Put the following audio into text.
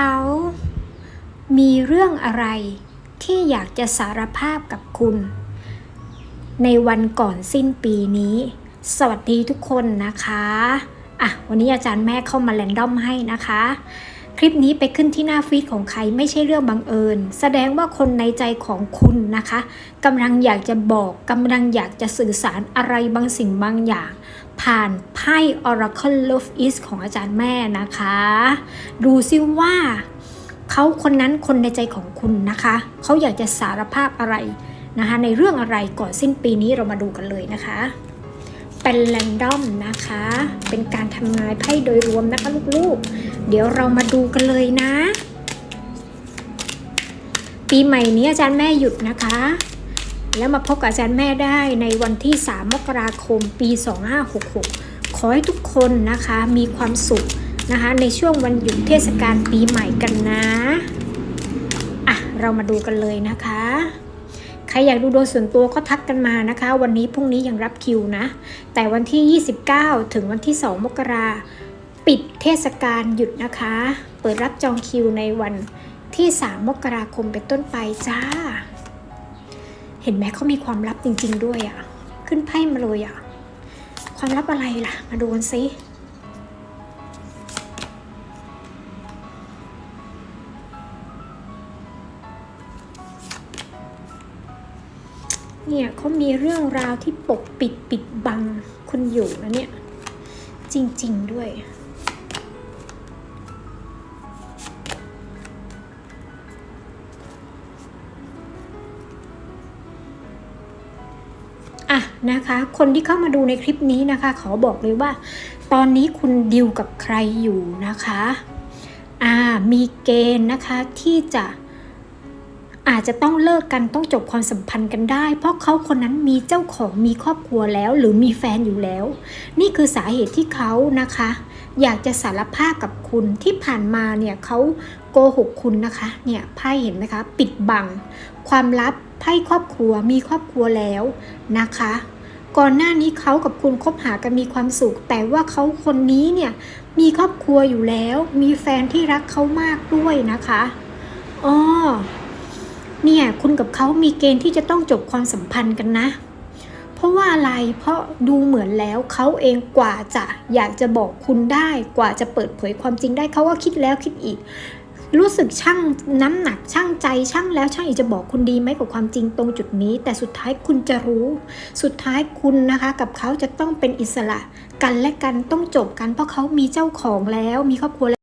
เขา มีเรื่องอะไรที่อยากจะสารภาพกับคุณ ในวันก่อนสิ้นปีนี้ สวัสดีทุกคนนะคะ อะ วันนี้อาจารย์แม่เข้ามาแรนดอมให้นะคะ คลิปนี้ไปขึ้นที่หน้าฟีดของใครไม่ใช่เรื่องบังเอิญ แสดงว่าคนในใจของคุณนะคะกำลังอยากจะบอกกำลังอยากจะสื่อสารอะไรบางสิ่งบางอย่าง ผ่านไพ่ Oracle Love Is ของอาจารย์แม่นะคะ ดูซิว่าเขาคนนั้นคนในใจของคุณนะคะเขาอยากจะสารภาพอะไรนะคะในเรื่องอะไรก่อนสิ้นปีนี้เรามาดูกันเลยนะคะ เป็นแรนดอมนะคะ เป็นการทำนายไพ่โดยรวมนะคะลูกๆ เดี๋ยวเรามาดูกันเลยนะ ปีใหม่นี้อาจารย์แม่หยุดนะคะ แล้วมาพบกับอาจารย์แม่ได้ในวันที่ 3 มกราคม ปี 2566 ขอให้ทุกคนนะคะมีความสุขนะคะ ในช่วงวันหยุดเทศกาลปีใหม่กันนะ อะ เรามาดูกันเลยนะคะ รอยากดูโดยส่วนตัวก็ทักกันมานะคะ วันนี้พรุ่งนี้ยังรับคิวนะ แต่วันที่ 29 ถึงวันที่ 2 มกราปิดเทศกาลหยุดนะคะ เปิดรับจองคิวในวันที่ 3 มกราคมเป็นต้นไปจ้า เห็นไหมเขามีความลับจริง ๆ ด้วยอะ่ะ ขึ้นไพ่มาเลยอะ่ะ ความลับอะไรล่ะ มาดูกันสิ เนี่ยเขามีเรื่องราวที่ปกปิดปิดบังคุณอยู่นะเนี่ย จริง ๆ ด้วยอะนะคะ คนที่เข้ามาดูในคลิปนี้นะคะ ขอบอกเลยว่า ตอนนี้คุณดิวกับใครอยู่นะคะ อ่า มีเกณฑ์นะคะที่จะ อาจจะต้องเลิกกันต้องจบความสัมพันธ์กันได้ เพราะเขาคนนั้นมีเจ้าของมีครอบครัวแล้ว หรือมีแฟนอยู่แล้ว นี่คือสาเหตุที่เขานะคะ อยากจะสารภาพกับคุณที่ผ่านมาเนี่ยเขาโกหกคุณนะคะเนี่ยไพ่เห็นไหมคะ ปิดบัง ความลับไพ่ครอบครัวมีครอบครัวแล้วนะคะ ก่อนหน้านี้เขากับคุณคบหากันมีความสุข แต่ว่าเขาคนนี้เนี่ยมีครอบครัวอยู่แล้ว มีแฟนที่รักเขามากด้วยนะคะอ๋อ เนี่ยคุณกับเขามีเกณฑ์ที่จะต้องจบความสัมพันธ์กันนะ เพราะว่าอะไรเพราะดูเหมือนแล้วเขาเองกว่าจะอยากจะบอกคุณได้กว่าจะเปิดเผยความจริงได้เขาก็คิดแล้วคิดอีก รู้สึกช่างน้ำหนักช่างใจช่างแล้วช่างอีกจะบอกคุณดีไหมกับความจริงตรงจุดนี้ แต่สุดท้ายคุณจะรู้ สุดท้ายคุณนะคะกับเขาจะต้องเป็นอิสระกันและกันต้องจบกันเพราะเขามีเจ้าของแล้วมีครอบครัวแล้ว